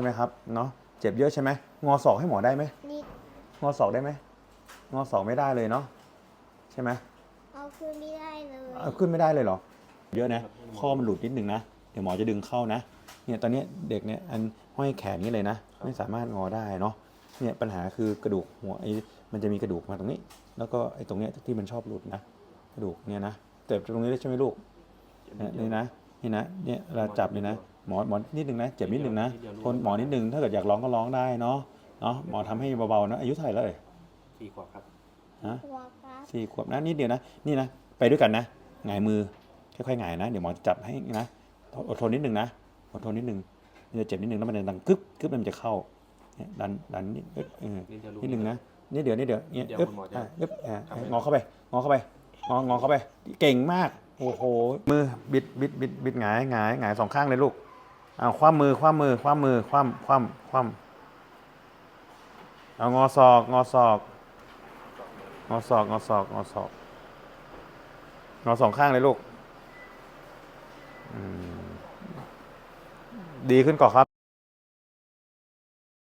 ช่ไหมครับเนาะเจ็บเยอะใช่ไหมงอศอกให้หมอได้ไหมนิดงอศอกได้ไหมงอศอกไม่ได้เลยเนาะใช่ไหมเอาขึ้นไม่ได้เลยเอาขึ้นไม่ได้เลยเหรอ เยอะนะข้อมันหลุดนิดนึงนะเดี๋ยวหมอจะดึงเข้านะเนี่ยตอนเนี้ยเด็กเนี่ยอันห้อยแขนนี้เลยนะ ไม่สามารถงอได้เนาะเนี่ยปัญหาคือกระดูกหัวไอ้มันจะมีกระดูกมาตรงนี้ แล้วก็ไอ้ตรงเนี้ยที่มันชอบหลุดนะกระดูกเนี่ยนะเจ็บตรงนี้ได้ใช่ไหมลูกเนี่ยนี่นะนี่นะเนี่ยเราจับเลยนะ หมอหมอนิดนึงนะเจ็บนิดนึงนะทนหมอนิดนึงถ้าเกิดอยากร้องก็ร้องได้เนาะเนาะหมอทำให้เบาๆนะอายุเท่าไหร่แล้วเอ่ยสี่ขวบครับฮะหัวครับสี่ขวบนะนิดเดียวนะนี่นะไปด้วยกันนะหงายมือค่อยๆหงายนะเดี๋ยวหมอจะจับให้นะอดทนนิดนึงนะอดทนนิดนึงมันจะเจ็บนิดนึงแล้วมันจะดังกึ๊บกึ๊บแล้วมันจะเข้าเนี่ยดันดันนิดเอ๊ะเออนิดเดียวลูกนิดนึงนะนิดเดียวนิดเดียวเนี่ยเดี๋ยวอึ๊บคุณหมอจะอะอึ๊บอะทำให้งอเข้าไปงอเข้าไปงองอเข้าไป เก่งมาก โอ้โห มือบิดบิดบิดบิดหงายหงายหงายสองข้างเลยลูก เอาคว้ามือคว้ามือคว้ามือความความความเอางอศอกงอศอกงอศอกงอศอกงอศอกงอสองข้างเลยลูกดีขึ้นก่อนครับ